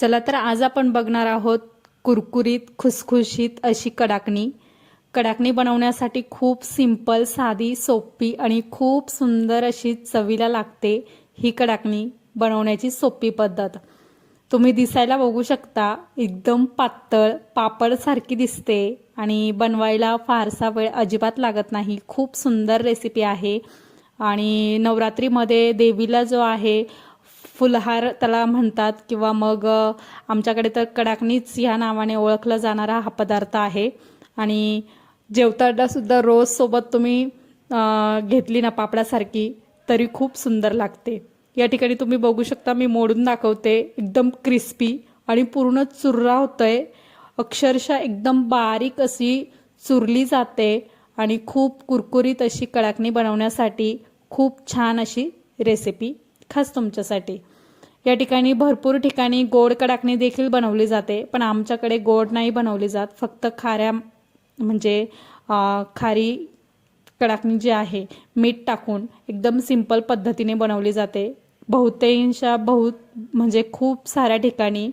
चला तर आज आपण बघणार आहोत कुरकुरीत खुसखुशीत अशी कडाकणी. कडाकणी बनवण्यासाठी खूप सिंपल साधी सोपी आणि खूप सुंदर अशी चवीला लागते ही कडाकणी बनवण्याची सोपी पद्धत. तुम्ही दिसायला बघू शकता एकदम पातळ पापडसारखी दिसते आणि बनवायला फारसा वेळ अजिबात लागत नाही. खूप सुंदर रेसिपी आहे आणि नवरात्रीमध्ये देवीला जो आहे फुलहार त्याला म्हणतात किंवा मग आमच्याकडे तर कडाकणीच ह्या नावाने ओळखला जाणारा हा पदार्थ आहे. आणि जेवतानासुद्धा रोजसोबत रोज सोबत तुम्ही घेतली ना पापडासारखी तरी खूप सुंदर लागते. या ठिकाणी तुम्ही बघू शकता मी मोडून दाखवते एकदम क्रिस्पी आणि पूर्ण चुर्रा होतोय. अक्षरशः एकदम बारीक अशी चुरली जाते आणि खूप कुरकुरीत अशी कडाकणी बनवण्यासाठी खूप छान अशी रेसिपी खास तुमच्यासाठी. या ठिकाणी भरपूर ठिकाणी गोड कडाकणी देखील बनवली जाते पण आमच्याकडे गोड नाही बनवली जात. फक्त खाऱ्या म्हणजे खारी कडाकणी जी आहे मीठ टाकून एकदम सिंपल पद्धतीने बनवली जाते. बहुतेंशा बहुत म्हणजे खूप साऱ्या ठिकाणी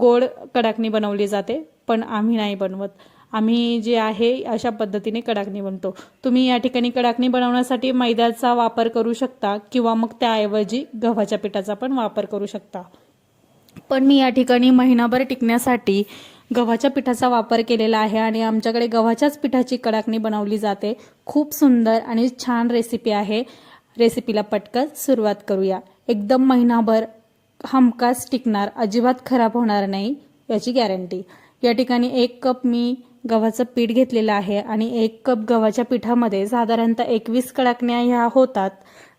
गोड कडाकणी बनवली जाते पण आम्ही नाही बनवत. आम्ही जे आहे अशा पद्धतीने कडाकणी बनतो. तुम्ही या ठिकाणी कडाकणी बनवण्यासाठी मैद्याचा वापर करू शकता किंवा मग त्याऐवजी गव्हाच्या पिठाचा पण वापर करू शकता. पण मी या ठिकाणी महिनाभर टिकण्यासाठी गव्हाच्या पिठाचा वापर केलेला आहे आणि आमच्याकडे गव्हाच्याच पिठाची कडाकणी बनवली जाते. खूप सुंदर आणि छान रेसिपी आहे. रेसिपीला पटकन सुरुवात करूया. एकदम महिनाभर हमखास टिकणार अजिबात खराब होणार नाही याची गॅरंटी या ठिकाणी एक कप मी गव्हाचं पीठ घेतलेलं आहे आणि एक कप गव्हाच्या पिठामध्ये साधारणतः एकवीस कडाकण्या ह्या होतात.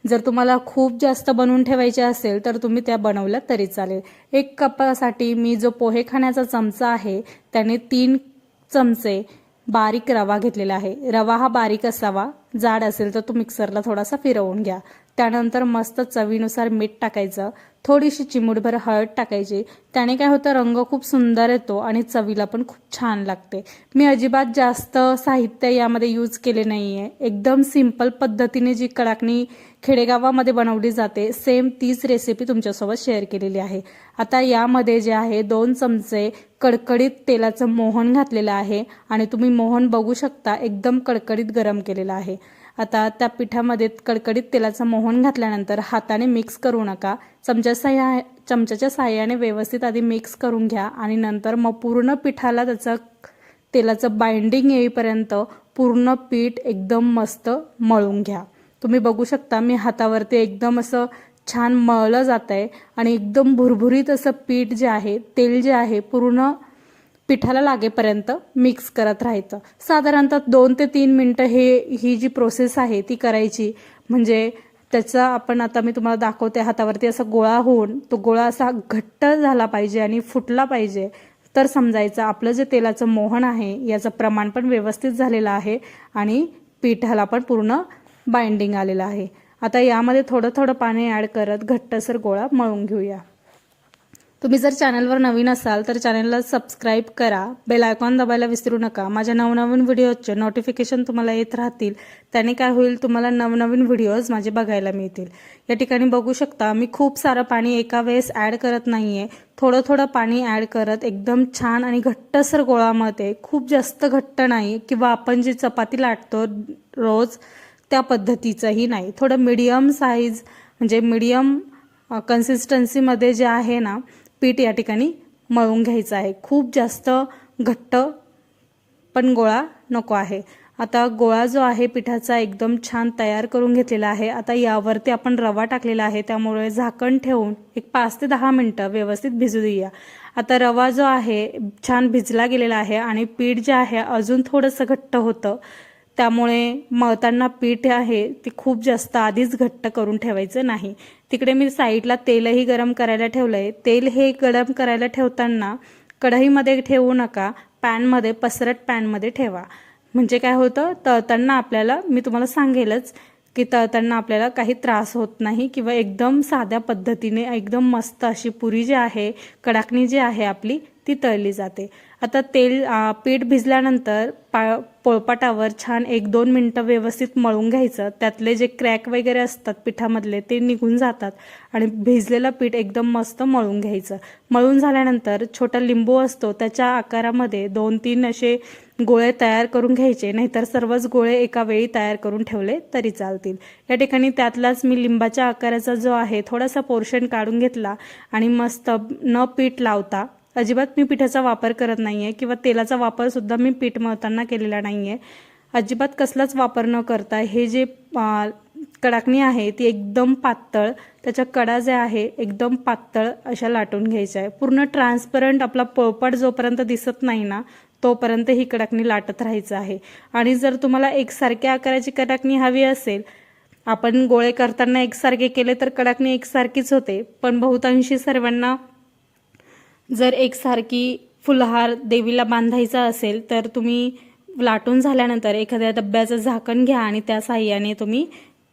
जर तुम्हाला खूप जास्त बनवून ठेवायचे असेल तर तुम्ही त्या बनवल्या तरी चालेल. एक कपासाठी मी जो पोहे खाण्याचा चमचा आहे त्याने तीन चमचे बारीक रवा घेतलेला आहे. रवा हा बारीक असावा जाड असेल तर तो मिक्सरला थोडासा फिरवून घ्या. त्यानंतर मस्त चवीनुसार मीठ टाकायचं थोडीशी चिमूटभर हळद टाकायची. त्याने काय होतं रंग खूप सुंदर येतो आणि चवीला पण खूप छान लागते. मी अजिबात जास्त साहित्य यामध्ये यूज केले नाही आहे एकदम सिंपल पद्धतीने जी कडाकणी खेडेगावामध्ये बनवली जाते सेम तीच रेसिपी तुमच्यासोबत शेअर केलेली आहे. आता यामध्ये जे आहे दोन चमचे कडकडीत तेलाचं मोहन घातलेलं आहे आणि तुम्ही मोहन बघू शकता एकदम कडकडीत गरम केलेलं आहे. आता त्या पिठामध्ये कडकडीत तेलाचं मोहन घातल्यानंतर हाताने मिक्स करू नका. चमच्या सहाय्या चमच्याच्या साह्याने व्यवस्थित आधी मिक्स करून घ्या आणि नंतर मग पूर्ण पिठाला त्याचं तेलाचं बाइंडिंग येईपर्यंत पूर्ण पीठ एकदम मस्त मळून घ्या. तुम्ही बघू शकता मी हातावरती एकदम असं छान मळलं जात आहे आणि एकदम भुरभुरीत असं पीठ जे आहे तेल जे आहे पूर्ण पिठाला लागेपर्यंत मिक्स करत राहायचं. साधारणतः दोन ते तीन मिनटं हे ही जी प्रोसेस आहे ती करायची. म्हणजे त्याचा आपण आता मी तुम्हाला दाखवते हातावरती असा गोळा होऊन तो गोळा असा घट्ट झाला पाहिजे आणि फुटला पाहिजे. तर समजायचं आपलं जे तेलाचं मोहन आहे याचं प्रमाण पण व्यवस्थित झालेलं आहे आणि पिठाला पण पूर्ण बाइंडिंग आलेलं आहे. आता यामध्ये थोडं थोडं पाणी ॲड करत घट्टसर गोळा मळून घेऊया. तुम्ही जर चॅनलवर नवीन असाल तर चॅनलला सबस्क्राईब करा. बेल आयकॉन दाबायला विसरू नका. माझ्या नवनवीन व्हिडिओजचे नोटिफिकेशन तुम्हाला येत राहतील. त्याने काय होईल तुम्हाला नवनवीन व्हिडिओज माझे बघायला मिळतील. या ठिकाणी बघू शकता मी खूप सारं पाणी एका वेळेस ॲड करत नाही आहे थोडं थोडं पाणी ॲड करत एकदम छान आणि घट्टसर गोळामध्ये खूप जास्त घट्ट नाही किंवा आपण जी चपाती लाटतो रोज त्या पद्धतीचंही नाही. थोडं मिडियम साईज म्हणजे मिडियम कन्सिस्टन्सीमध्ये जे आहे ना पीठ या ठिकाणी मळून घ्यायचं आहे. खूप जास्त घट्ट पण गोळा नको आहे. आता गोळा जो आहे पिठाचा एकदम छान तयार करून घेतलेला आहे. आता यावरती आपण रवा टाकलेला आहे. त्यामुळे झाकण ठेवून एक पाच ते दहा मिनटं व्यवस्थित भिजू देऊया. आता रवा जो आहे छान भिजला गेलेला आहे आणि पीठ जे आहे अजून थोडंसं घट्ट होतं. त्यामुळे मळताना पीठ आहे ते खूप जास्त आधीच घट्ट करून ठेवायचं नाही. तिकडे मी साईडला तेलही गरम करायला ठेवलं आहे तेल हे गरम करायला ठेवताना कढईमध्ये ठेवू नका पॅनमध्ये पसरट पॅनमध्ये ठेवा. म्हणजे काय होतं? तळताना आपल्याला मी तुम्हाला सांगेलच की तळताना आपल्याला काही त्रास होत नाही किंवा एकदम साध्या पद्धतीने एकदम मस्त अशी पुरी जी आहे कडाकणी जी आहे आपली ती तळली जाते. आता तेल पीठ भिजल्यानंतर पा पोळपाटावर छान एक दोन मिनटं व्यवस्थित मळून घ्यायचं. त्यातले जे क्रॅक वगैरे असतात पिठामधले ते निघून जातात. आणि भिजलेलं पीठ एकदम मस्त मळून घ्यायचं. मळून झाल्यानंतर छोटा लिंबू असतो त्याच्या आकारामध्ये दोन तीन असे गोळे तयार करून घ्यायचे नाहीतर सर्वच गोळे एका वेळी तयार करून ठेवले तरी चालतील. या ठिकाणी त्यातलाच मी लिंबाच्या आकाराचा जो आहे थोडासा पोर्शन काढून घेतला आणि मस्त न पीठ लावता अजिबात मी पिठाचा वापर करत नाही आहे किंवा तेलाचा वापरसुद्धा मी पीठ मळताना केलेला नाही आहे अजिबात कसलाच वापर न करता हे जे कडाकणी आहे ती एकदम पातळ त्याच्या कडा जे आहे एकदम पातळ अशा लाटून घ्यायच्या आहे. पूर्ण ट्रान्सपरंट आपला पोळपाट जोपर्यंत दिसत नाही ना तोपर्यंत ही कडाकणी लाटत राहायचं आहे. आणि जर तुम्हाला एकसारख्या आकाराची कडाकणी हवी असेल आपण गोळे करताना एकसारखे केले तर कडाकणी एकसारखीच होते. पण बहुतांशी सर्वांना जर एकसारखी फुलहार देवीला बांधायचा असेल तर तुम्ही लाटून झाल्यानंतर एखाद्या डब्याचं झाकण घ्या आणि त्या साह्याने तुम्ही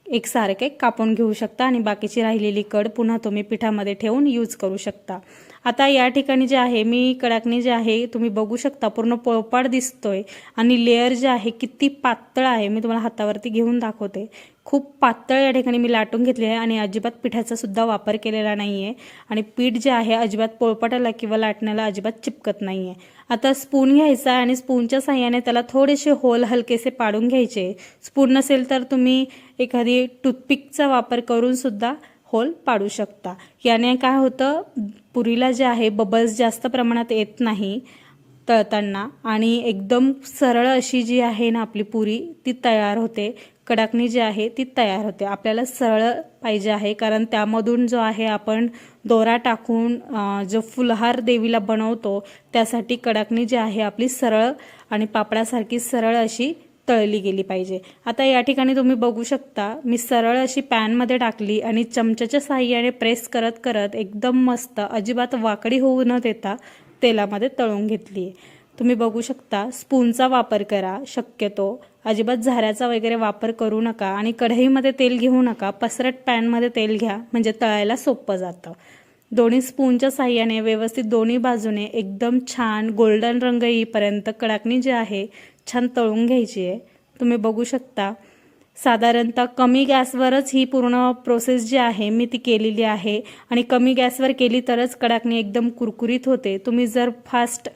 एकसारखे कापून घेऊ शकता आणि बाकीची राहिलेली कड पुन्हा तुम्ही पिठामध्ये ठेवून यूज करू शकता. आता या ठिकाणी जे आहे मी कडाकणी जे आहे तुम्ही बघू शकता पूर्ण पोळपाड दिसतोय. आणि लेअर जे आहे किती पातळ आहे मी तुम्हाला हातावरती घेऊन दाखवते. खूप पातळ या ठिकाणी मी लाटून घेतली आहे आणि अजिबात पिठाचा सुद्धा वापर केलेला नाही आहे आणि पीठ जे आहे अजिबात पोळपाटाला किंवा लाटण्याला अजिबात चिपकत नाही आहे आता स्पून घ्यायचा आणि स्पूनच्या साह्याने त्याला थोडेसे होल हलकेसे पाडून घ्यायचे. स्पून नसेल तर तुम्ही एखादी टूथपिकचा वापर करून सुद्धा होल पाडू शकता. याने काय होतं? पुरीला जे आहे बबल्स जास्त प्रमाणात येत नाही तळताना. आणि एकदम सरळ अशी जी आहे ना आपली पुरी ती तयार होते. कडाकणी जी आहे ती तयार होते. आपल्याला सरळ पाहिजे आहे कारण त्यामधून जो आहे आपण दोरा टाकून जो फुलहार देवीला बनवतो त्यासाठी कडाकणी जी आहे आपली सरळ आणि पापडासारखी सरळ अशी तळली गेली पाहिजे. आता या ठिकाणी तुम्ही बघू शकता मी सरळ अशी पॅनमध्ये टाकली आणि चमच्याच्या साह्याने प्रेस करत करत एकदम मस्त अजिबात वाकडी होऊ न देता तेलामध्ये तळून घेतली तुम्ही बघू शकता स्पूनचा वापर करा शक्यतो. अजिबात झाऱ्याचा वगैरे वापर करू नका आणि कढईमध्ये तेल घेऊ नका पसरट पॅनमध्ये तेल घ्या म्हणजे तळायला सोपं जातं. दोन्ही स्पूनच्या साह्याने व्यवस्थित दोन्ही बाजूने एकदम छान गोल्डन रंग येईपर्यंत कडाकणी जी आहे छान तळून घ्यायची आहे. तुम्ही बघू शकता. साधारणतः कमी गॅसवरच ही पूर्ण प्रोसेस जी आहे मी ती केलेली आहे. आणि कमी गॅसवर केली तरच कडाकणी एकदम कुरकुरीत होते. तुम्ही जर फास्ट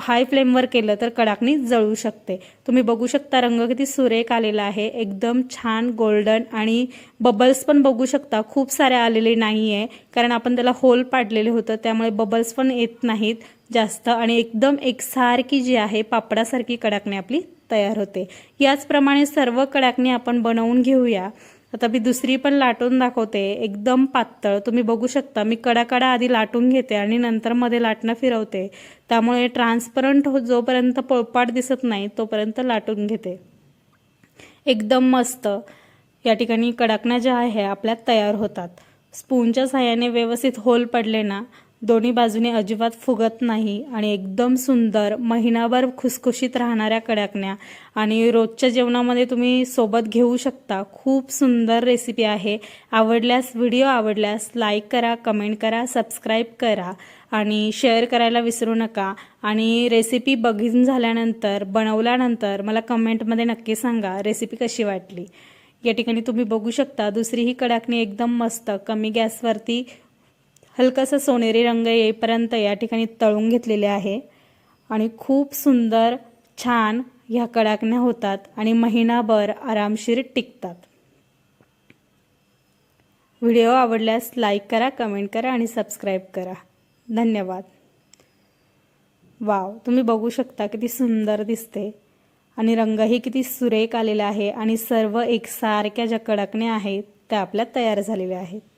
हाय फ्लेमवर केलं तर कडाकणी जळू शकते. तुम्ही बघू शकता रंग किती सुरेख आलेला आहे. एकदम छान गोल्डन आणि बबल्स पण बघू शकता. खूप सारे आलेले नाही आहे कारण आपण त्याला होल पाडलेले होतं. त्यामुळे बबल्स पण येत नाहीत. जास्त आणि एकदम एकसारखी जी आहे पापडासारखी कडाकणी आपली तयार होते. याचप्रमाणे सर्व कडाकणी आपण बनवून घेऊया. आता मी दुसरी पण लाटून दाखवते. एकदम पातळ. तुम्ही बघू शकता मी कडाकडा आधी लाटून घेते आणि नंतर मध्ये लाटणं फिरवते. त्यामुळे ट्रान्सपरंट हो जोपर्यंत पोळपाट दिसत नाही तोपर्यंत लाटून घेते. एकदम मस्त. या ठिकाणी कडाकण्या ज्या आहे आपल्या तयार होतात. स्पूनच्या साह्याने व्यवस्थित होल पडले ना दोन्ही बाजूने अजिबात फुगत नाही आणि एकदम सुंदर महिनाभर खुसखुशीत राहणाऱ्या कडाकण्या. आणि रोजच्या जेवणामध्ये तुम्ही सोबत घेऊ शकता. खूप सुंदर रेसिपी आहे. आवडल्यास व्हिडिओ आवडल्यास लाईक करा कमेंट करा सबस्क्राईब करा. आणि शेअर करायला विसरू नका. आणि रेसिपी बघून झाल्यानंतर बनवल्यानंतर मला कमेंटमध्ये नक्की सांगा रेसिपी कशी वाटली? या ठिकाणी तुम्ही बघू शकता दुसरी ही कडाकणी एकदम मस्त कमी गॅसवरती हलकासा सोनेरी रंग येईपर्यंत या ठिकाणी तळून घेतलेले आहे. आणि खूप सुंदर छान ह्या कडाकण्या होतात आणि महिनाभर आरामशीर टिकतात. व्हिडिओ आवडल्यास लाईक करा कमेंट करा आणि सबस्क्राईब करा. धन्यवाद. वाव तुम्ही बघू शकता किती सुंदर दिसते. आणि रंगही किती सुरेख आलेला आहे आणि सर्व एकसारख्या ज्या कडाकण्या आहेत त्या आपल्या तयार झालेल्या आहेत.